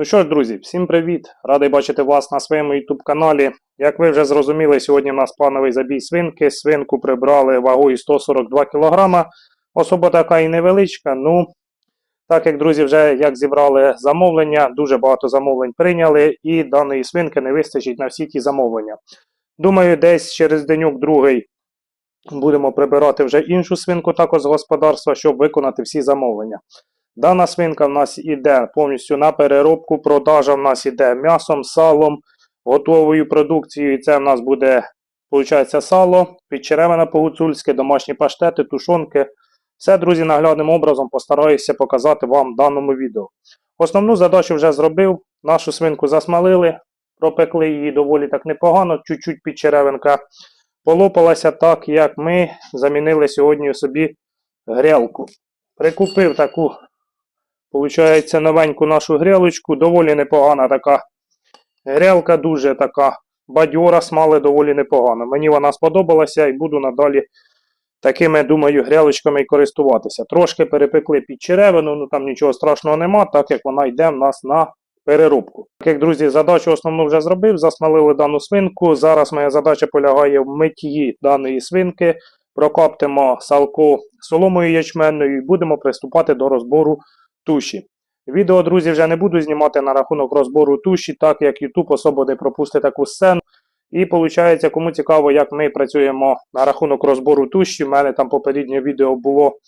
Ну що ж, друзі, всім привіт! Радий бачити вас на своєму YouTube каналі. Як ви вже зрозуміли, сьогодні у нас плановий забій свинки. Свинку прибрали вагою 142 кг. Особа така і невеличка. Ну, так як друзі вже як зібрали замовлення, дуже багато замовлень прийняли, і даної свинки не вистачить на всі ті замовлення. Думаю, десь через денюк другий будемо прибирати вже іншу свинку також з господарства, щоб виконати всі замовлення. Дана свинка в нас іде повністю на переробку, продажа в нас іде м'ясом, салом, готовою продукцією. Це в нас буде, виходить, сало, підчеревина по-гуцульськи, домашні паштети, тушонки. Все, друзі, наглядним образом постараюся показати вам в даному відео. Основну задачу вже зробив. Нашу свинку засмалили, пропекли її доволі так непогано, чуть-чуть підчеревинка полопалася так, як ми замінили сьогодні собі грілку. Прикупив таку Получається новеньку нашу грілочку, доволі непогана така грілка, дуже така бадьора, смали доволі непогано. Мені вона сподобалася і буду надалі такими, думаю, грілочками користуватися. Трошки перепекли під черевину, ну там нічого страшного нема, так як вона йде в нас на переробку. Так як, друзі, задачу основну вже зробив, засмалили дану свинку. Зараз моя задача полягає в митті даної свинки. Прокоптимо салку соломою ячменною і будемо приступати до розбору туші. Відео, друзі, вже не буду знімати на рахунок розбору туші, так як YouTube особо не пропустить таку сцену. І виходить, кому цікаво, як ми працюємо на рахунок розбору туші. У мене там попереднє відео було,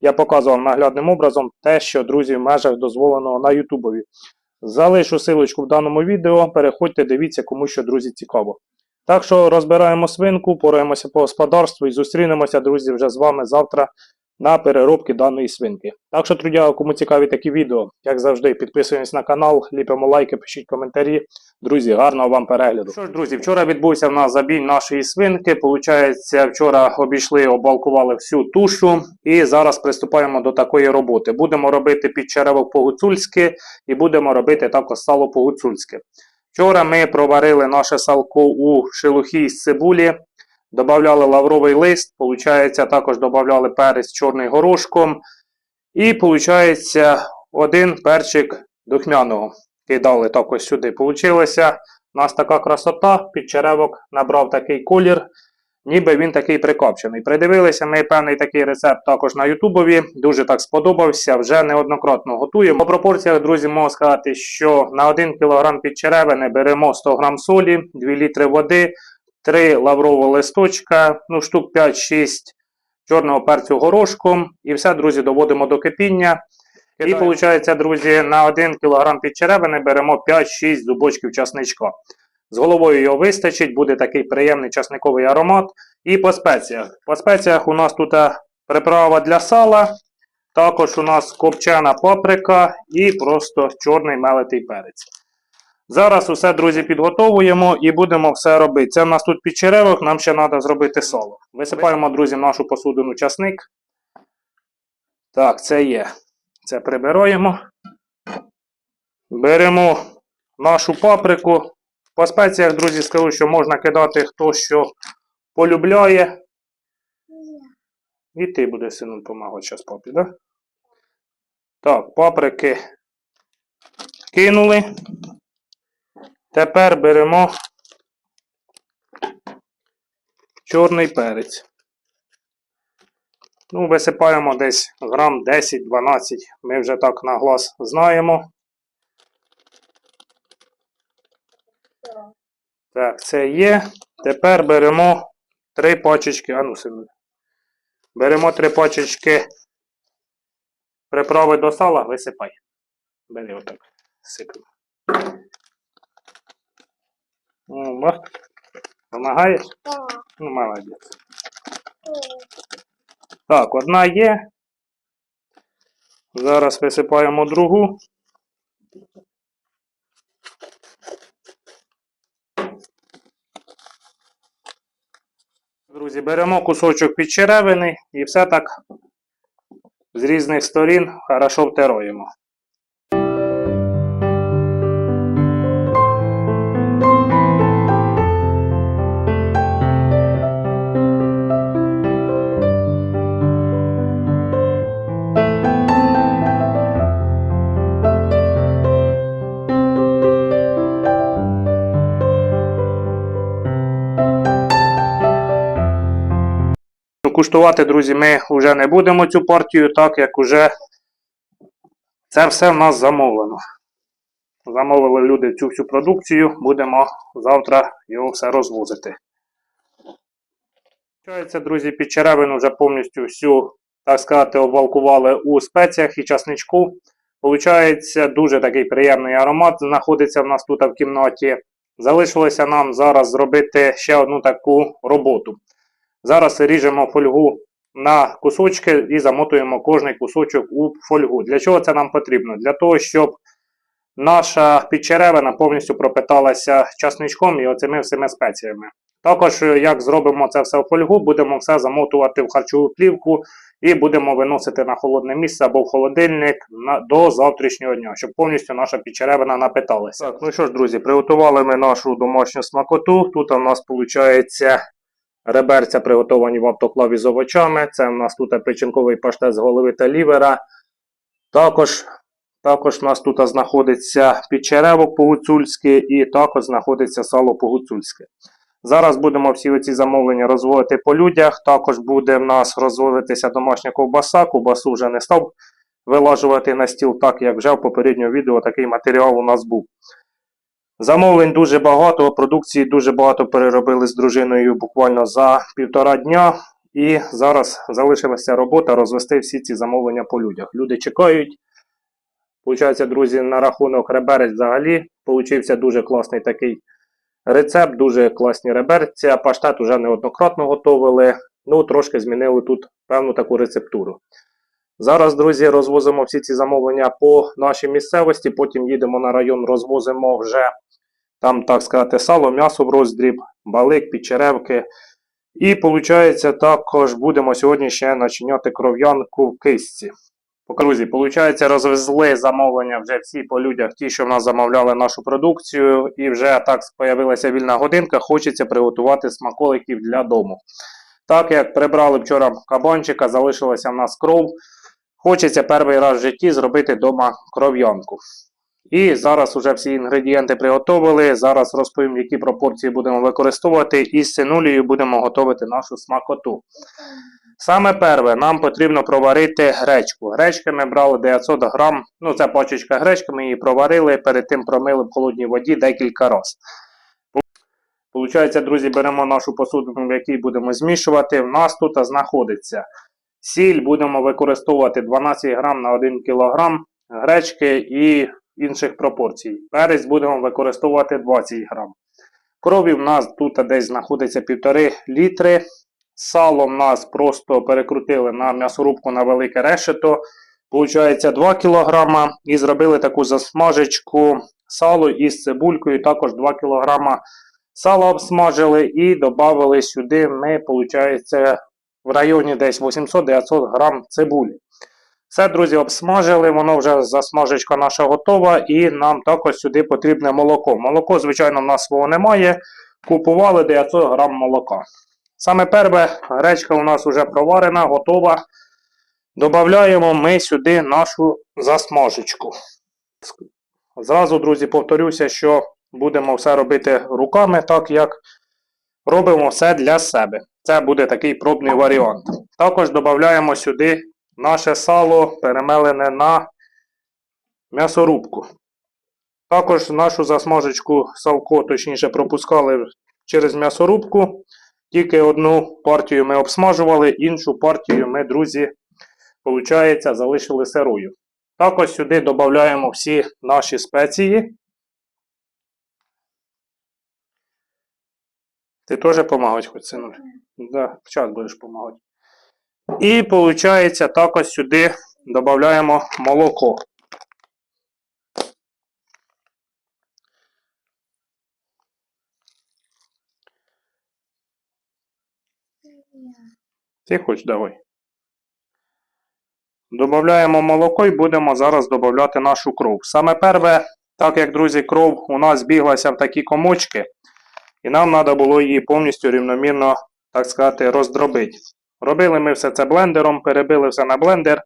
я показував наглядним образом те, що, друзі, в межах дозволеного на Ютубові. Залишу силочку в даному відео. Переходьте, дивіться, кому що, друзі, цікаво. Так що розбираємо свинку, пораємося по господарству і зустрінемося, друзі, вже з вами завтра на переробки даної свинки. Так що, друзі, кому цікаві такі відео, як завжди, підписуємось на канал, ліпимо лайки, пишіть коментарі. Друзі, гарного вам перегляду. Що ж, друзі, вчора відбувся в нас забій нашої свинки. Получається, вчора обійшли, обалкували всю тушу. І зараз приступаємо до такої роботи. Будемо робити підчеревок по-гуцульськи і будемо робити також сало по-гуцульськи. Вчора ми проварили наше салко у шелухі з цибулі. Добавляли лавровий лист, получається, також додавали перець чорний горошком. І, виходить, один перчик духмяного кидали також сюди. Получилося у нас така красота, підчеревок набрав такий колір, ніби він такий прикопчений. Придивилися ми певний такий рецепт також на Ютубові. Дуже так сподобався, вже неоднократно готуємо. По пропорціях, друзі, можу сказати, що на 1 кг підчеревини беремо 100 г солі, 2 літри води. 3 лаврового листочка, ну, штук 5-6 чорного перцю горошком. І все, друзі, доводимо до кипіння. І виходить, друзі, на 1 кг підчеревини беремо 5-6 зубочків часничка. З головою його вистачить, буде такий приємний часниковий аромат. І по спеціях. По спеціях у нас тут приправа для сала. Також у нас копчена паприка і просто чорний мелитий перець. Зараз усе, друзі, підготовуємо і будемо все робити. Це в нас тут підчеревок, нам ще треба зробити сало. Висипаємо, друзі, нашу посудину часник. Так, це є. Це прибираємо. Беремо нашу паприку. По спеціях, друзі, скажу, що можна кидати хто що полюбляє. І ти будеш сину допомагати зараз папі, так? Так, паприки кинули. Тепер беремо чорний перець. Ну, висипаємо десь грам 10-12. Ми вже так на глаз знаємо. Так, це є. Тепер беремо три пачечки. А ну, сину. Беремо три пачечки приправи до сала, висипай. Бери отак. Сипемо. О, Помагаєш? Так. Ну, молодець. Так, одна є. Зараз висипаємо другу. Друзі, беремо кусочок підчеревини і все так з різних сторін хорошо втироємо. Куштувати, друзі, ми вже не будемо цю партію, так як уже це все в нас замовлено. Замовили люди цю всю продукцію, будемо завтра його все розвозити. Друзі, під черевину вже повністю всю, так сказати, обвалкували у спеціях і часничку. Получається, дуже такий приємний аромат знаходиться в нас тут в кімнаті. Залишилося нам зараз зробити ще одну таку роботу. Зараз ріжемо фольгу на кусочки і замотуємо кожний кусочок у фольгу. Для чого це нам потрібно? Для того, щоб наша підчеревина повністю пропиталася часничком і оцими всіми спеціями. Також, е, як зробимо це все в фольгу, будемо все замотувати в харчову плівку і будемо виносити на холодне місце або в холодильник на, до завтрашнього дня, щоб повністю наша підчеревина напиталася. Так, ну що ж, друзі, приготували ми нашу домашню смакоту. Тут у нас виходить реберця приготовані в автоклаві з овочами. Це у нас тут печінковий паштет з голови та лівера. Також також у нас тут знаходиться підчеревок по-гуцульськи і також знаходиться сало по-гуцульськи. Зараз будемо всі оці замовлення розводити по людях. Також буде в нас розводитися домашня ковбаса. Ковбасу вже не став вилажувати на стіл, так як вже в попередньому відео такий матеріал у нас був. Замовлень дуже багато, продукції дуже багато переробили з дружиною буквально за півтора дня. І зараз залишилася робота розвести всі ці замовлення по людях. Люди чекають. Получається, друзі, на рахунок реберець взагалі получився дуже класний такий рецепт, дуже класні реберця. Паштет вже неоднократно готували. Ну, трошки змінили тут певну таку рецептуру. Зараз, друзі, розвозимо всі ці замовлення по нашій місцевості, потім їдемо на район, розвозимо вже там, так сказати, сало, м'ясо в роздріб, балик, підчеревки. І, виходить, також будемо сьогодні ще начиняти кров'янку в кисці. Друзі, виходить, розвезли замовлення вже всі по людях, ті, що в нас замовляли нашу продукцію, і вже так з'явилася вільна годинка, хочеться приготувати смаколиків для дому. Так як прибрали вчора кабанчика, залишилася в нас кров. Хочеться перший раз в житті зробити вдома кров'янку. І зараз вже всі інгредієнти приготовили. Зараз розповім, які пропорції будемо використовувати, і з синулією будемо готувати нашу смакоту. Саме перше, нам потрібно проварити гречку. Гречки ми брали 900 грам, ну це пачечка гречки, ми її проварили, перед тим промили в холодній воді декілька разів. Получається, друзі, беремо нашу посудину, в якій будемо змішувати. В нас тут знаходиться сіль, будемо використовувати 12 грам на 1 кг гречки і інших пропорцій. Перець будемо використовувати 20 грам. Крові в нас тут десь знаходиться 1,5 літри. Сало в нас просто перекрутили на м'ясорубку на велике решето. Получається 2 кг. І зробили таку засмажечку сало із цибулькою, також 2 кг сала обсмажили і додали сюди ми, виходить, в районі десь 800-900 грам цибулі. Все, друзі, обсмажили, воно вже засмажечка наша готова, і нам також сюди потрібне молоко. Молоко, звичайно, в нас свого немає. Купували 900 грам молока. Саме перше, гречка у нас вже проварена, готова. Додаємо ми сюди нашу засмажечку. Зразу, друзі, повторюся, що будемо все робити руками, так як робимо все для себе. Це буде такий пробний варіант. Також додаємо сюди наше сало перемелене на м'ясорубку. Також нашу засмажечку салко, точніше, пропускали через м'ясорубку. Тільки одну партію ми обсмажували, іншу партію ми, друзі, виходить, залишили сирою. Також сюди додаємо всі наші спеції. Ти теж допомагати хоч сину? Да, час будеш допомагати. І виходить, також сюди додаємо молоко. Ти хоч давай. Додаємо молоко і будемо зараз додати нашу кров. Саме перше, так як, друзі, кров у нас збіглася в такі комочки, і нам треба було її повністю рівномірно, так сказати, роздробити. Робили ми все це блендером, перебили все на блендер.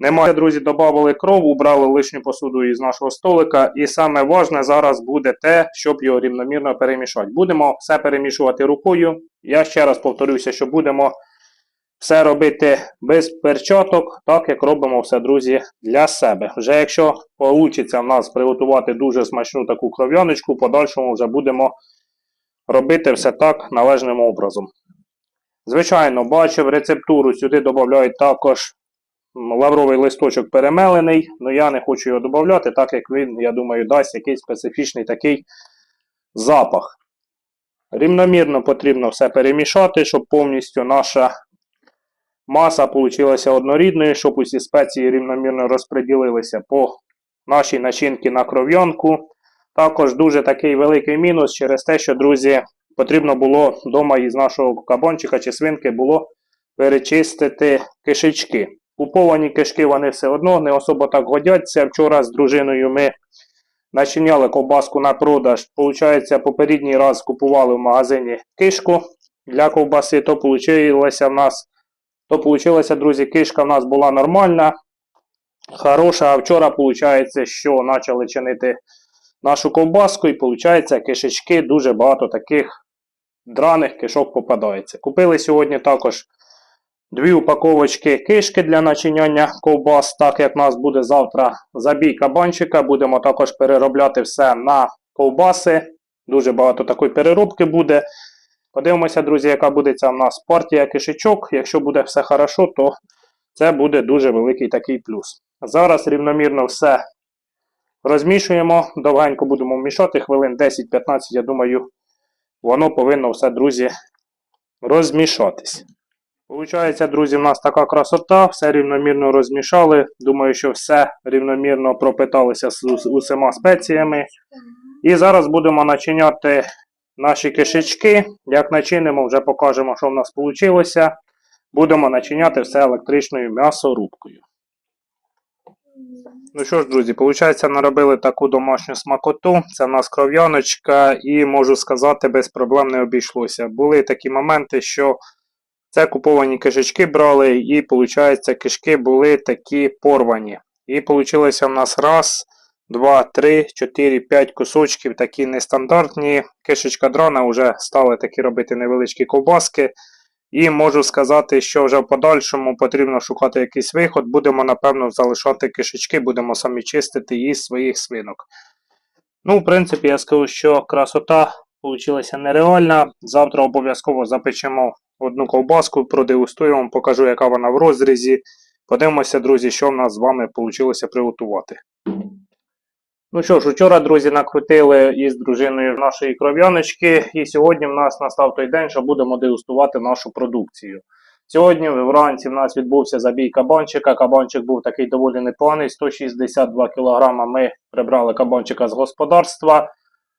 Немає, друзі, додали кров, убрали лишню посуду із нашого столика. І саме важне зараз буде те, щоб його рівномірно перемішати. Будемо все перемішувати рукою. Я ще раз повторюся, що будемо все робити без перчаток, так як робимо все, друзі, для себе. Вже якщо вийде в нас приготувати дуже смачну таку кров'яночку, подальшому вже будемо робити все так належним образом. Звичайно, бачив рецептуру, сюди додають також лавровий листочок перемелений, але я не хочу його додати, так як він, я думаю, дасть якийсь специфічний такий запах. Рівномірно потрібно все перемішати, щоб повністю наша маса получилася однорідною, щоб усі спеції рівномірно розподілилися по нашій начинці на кров'янку. Також дуже такий великий мінус через те, що, друзі, потрібно було вдома із нашого кабанчика чи свинки було перечистити кишечки. Куповані кишки вони все одно не особо так годяться. Вчора з дружиною ми начиняли ковбаску на продаж. Получається, попередній раз купували в магазині кишку для ковбаси, то в нас, то получилося, друзі, кишка в нас була нормальна, хороша. А вчора, виходить, що почали чинити нашу ковбаску, і виходить, кишечки дуже багато таких драних кишок попадається. Купили сьогодні також дві упаковочки кишки для начиняння ковбас, так як в нас буде завтра забій кабанчика. Будемо також переробляти все на ковбаси. Дуже багато такої переробки буде. Подивимося, друзі, яка буде ця в нас партія кишечок. Якщо буде все хорошо, то це буде дуже великий такий плюс. Зараз рівномірно все розмішуємо. Довгенько будемо вмішати, хвилин 10-15, я думаю, воно повинно все, друзі, розмішатись. Получається, друзі, в нас така красота, все рівномірно розмішали. Думаю, що все рівномірно пропиталося з усіма спеціями. І зараз будемо начиняти наші кишечки. Як начинимо, вже покажемо, що в нас вийшло. Будемо начиняти все електричною м'ясорубкою. Ну що ж, друзі, виходить, наробили таку домашню смакоту. Це в нас кров'яночка, і можу сказати, без проблем не обійшлося. Були такі моменти, що це куповані кишечки брали, і, виходить, кишки були такі порвані. І вийшло в нас раз, два, три, чотири, п'ять кусочків, такі нестандартні. Кишечка дрона вже стали такі робити невеличкі ковбаски. І можу сказати, що вже в подальшому потрібно шукати якийсь виход. Будемо, напевно, залишати кишечки, будемо самі чистити із своїх свинок. Ну, в принципі, я скажу, що красота вийшла нереальна. Завтра обов'язково запечемо одну ковбаску, продегустуємо, покажу, яка вона в розрізі. Подивимося, друзі, що в нас з вами вийшло приготувати. Ну що ж, вчора, друзі, накрутили із дружиною нашої кров'яночки, і сьогодні в нас настав той день, що будемо дегустувати нашу продукцію. Сьогодні вранці в нас відбувся забій кабанчика. Кабанчик був такий доволі непоганий, 162 кг ми прибрали кабанчика з господарства.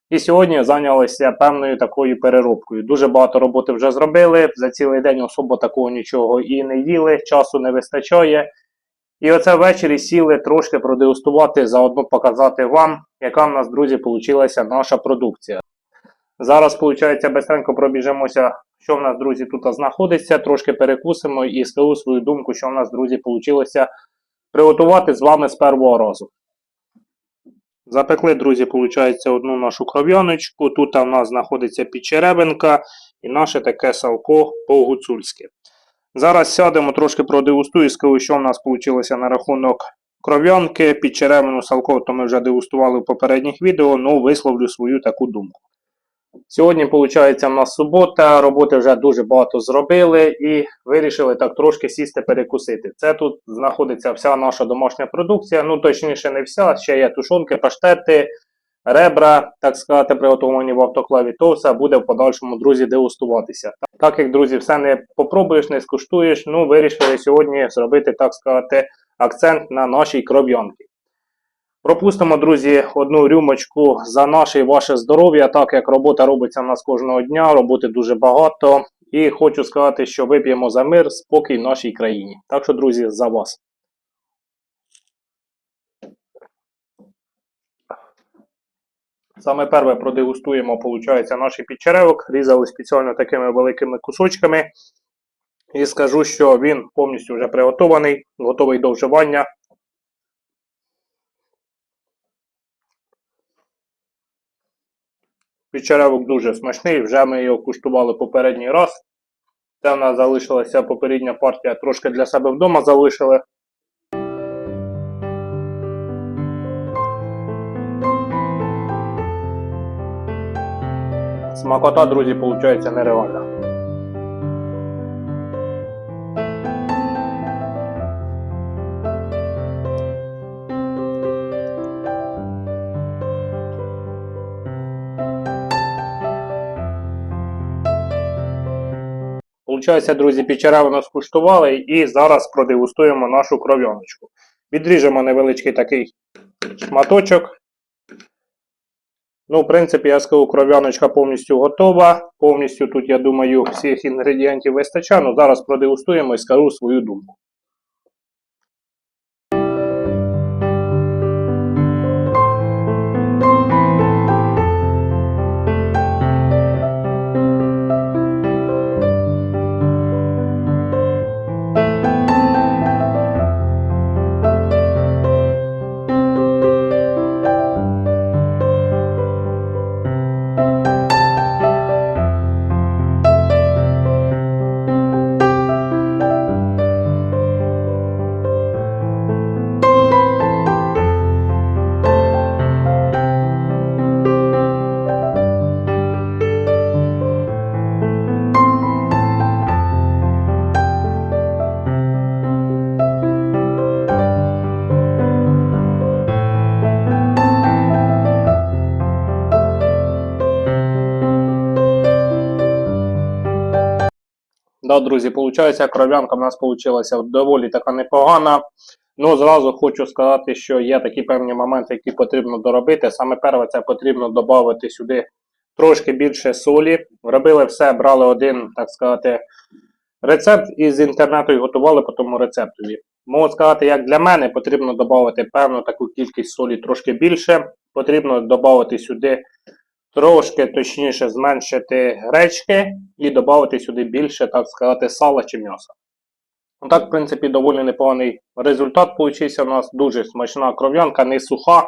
І сьогодні зайнялися певною такою переробкою. Дуже багато роботи вже зробили. За цілий день особо такого нічого і не їли, часу не вистачає. І оце ввечері сіли трошки продегустувати, заодно показати вам, яка в нас, друзі, вийшла наша продукція. Зараз, виходить, бистренько пробіжимося, що в нас, друзі, тут знаходиться, трошки перекусимо і скажу свою думку, що в нас, друзі, вийшло приготувати з вами з першого разу. Запекли, друзі, виходить, одну нашу кров'яночку. Тут в нас знаходиться підчеребинка і наше таке салко по-гуцульськи. Зараз сядемо, трошки продегустую і скажу, що в нас вийшло на рахунок кров'янки. Під черевину салко, то ми вже дегустували в попередніх відео, ну висловлю свою таку думку. Сьогодні, виходить, в нас субота, роботи вже дуже багато зробили і вирішили так трошки сісти перекусити. Це тут знаходиться вся наша домашня продукція, ну точніше не вся, ще є тушонки, паштети, ребра, так сказати, приготовані в автоклаві, то все буде в подальшому, друзі, дегустуватися. Так як, друзі, все не попробуєш, не скуштуєш, ну вирішили сьогодні зробити, так сказати, акцент на нашій кров'янці. Пропустимо, друзі, одну рюмочку за наше і ваше здоров'я, так як робота робиться в нас кожного дня, роботи дуже багато. І хочу сказати, що вип'ємо за мир, спокій в нашій країні. Так що, друзі, за вас. Саме перше продегустуємо, виходить, наші підчеревок. Різали спеціально такими великими кусочками. І скажу, що він повністю вже приготований, готовий до вживання. Підчеревок дуже смачний, вже ми його куштували попередній раз. Це в нас залишилася попередня партія, трошки для себе вдома залишили. Смакота, друзі, виходить нереальна. Получається, друзі, підчеревину скуштували і зараз продегустуємо нашу кров'яночку. Відріжемо невеличкий такий шматочок. Ну, в принципі, я скажу, кров'яночка повністю готова. Повністю тут, я думаю, всіх інгредієнтів вистачає. Ну, зараз продегустуємо і скажу свою думку. Да, друзі, получається, кров'янка в нас вийшла доволі така непогана. Ну, зразу хочу сказати, що є такі певні моменти, які потрібно доробити. Саме перше, це потрібно додати сюди трошки більше солі. Робили все, брали один, так сказати, рецепт із інтернету і готували по тому рецептові. Можу сказати, як для мене, потрібно додати певну таку кількість солі трошки більше. Потрібно додати сюди трошки точніше зменшити гречки і додати сюди більше, так сказати, сала чи м'яса. Так, в принципі, доволі непоганий результат получився у нас. Дуже смачна кров'янка, не суха.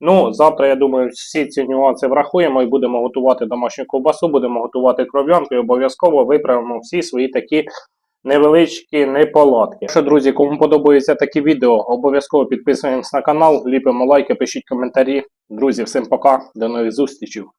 Ну, завтра, я думаю, всі ці нюанси врахуємо і будемо готувати домашню ковбасу, будемо готувати кров'янку і обов'язково виправимо всі свої такі невеличкі неполадки. Що, друзі, кому подобаються такі відео, обов'язково підписуємось на канал, ліпимо лайки, пишіть коментарі. Друзі, всім пока, до нових зустрічей.